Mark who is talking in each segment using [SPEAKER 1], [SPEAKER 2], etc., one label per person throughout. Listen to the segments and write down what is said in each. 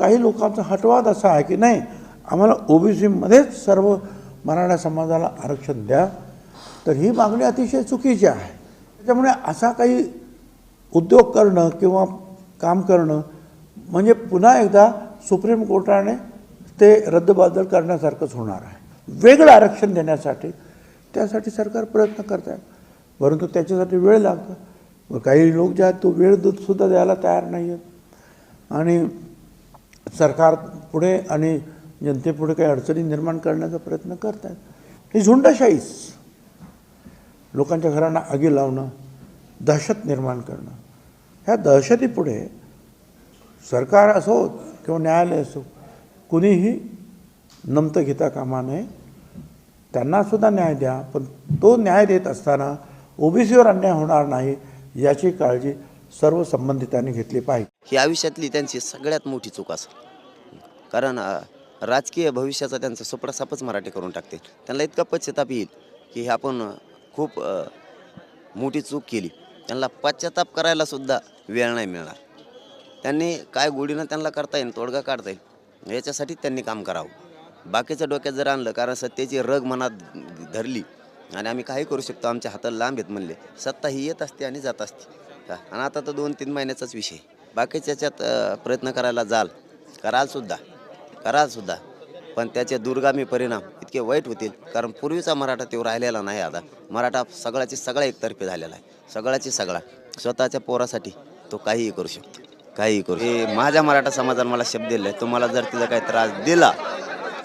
[SPEAKER 1] काही लोकांचा हटवाद असा आहे की नाही आम्हाला ओबीसीमध्येच सर्व मराठा समाजाला आरक्षण द्या. तर ही मागणी अतिशय चुकीची आहे. त्याच्यामुळे असा काही उद्योग करणं किंवा काम करणं म्हणजे पुन्हा एकदा सुप्रीम कोर्टाने ते रद्दबादल करण्यासारखंच होणार आहे. वेगळं आरक्षण देण्यासाठी त्यासाठी सरकार प्रयत्न करत आहे परंतु त्याच्यासाठी वेळ लागतो. काही लोक जे आहेत तो वेळ द- सुद्धा द्यायला तयार नाही आहेत आणि सरकार पुढे आणि जनतेपुढे काही अडचणी निर्माण करण्याचा प्रयत्न करत आहेत ही झुंडाशाहीच. लोकांच्या घरांना आगी लावणं दहशत निर्माण करणं. ह्या दहशतीपुढे सरकार असो किंवा न्यायालय असो कुणीही नमतं घेता कामा नये. त्यांनासुद्धा न्याय द्या पण तो न्याय देत असताना ओबीसीवर अन्याय होणार नाही याची काळजी सर्व संबंधितांनी घेतली पाहिजे.
[SPEAKER 2] ही आयुष्यातली त्यांची सगळ्यात मोठी चूक असेल. कारण राजकीय भविष्याचा त्यांचा सुपडासापच मराठी करून टाकते. त्यांना इतका पश्चाताप येईल की हे आपण खूप मोठी चूक केली. त्यांना पश्चाताप करायला सुद्धा वेळ नाही मिळणार. त्यांनी काय गोडीनं त्यांना करता येईल तोडगा काढता येईल याच्यासाठी त्यांनी काम करावं. बाकीच्या डोक्यात जर आणलं कारण सत्तेची रग मनात धरली आणि आम्ही काही करू शकतो आमच्या हाताला लांब येत म्हणले सत्ता ही येत असते आणि जात असते. का? आणि आता तर दोन तीन महिन्याचाच विषय बाकीच्या याच्यात प्रयत्न करायला जाल. कराल सुद्धा. कराल सुद्धा. पण त्याचे दुर्गामी परिणाम इतके वाईट होतील. कारण पूर्वीचा मराठा तेव्हा राहिलेला नाही आता. मराठा सगळ्याची सगळा एकतर्फी झालेला आहे. सगळ्याची सगळा. स्वतःच्या पोरासाठी तो काहीही करू शकतो. काहीही करू हे माझ्या मराठा समाजाने मला शब्द दिले तुम्हाला जर तिला काही त्रास दिला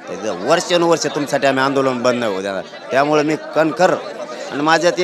[SPEAKER 2] तर वर्षानुवर्ष तुमच्यासाठी आम्ही आंदोलन बंद होऊ देणार. त्यामुळे मी कणखर आणि माझ्या ते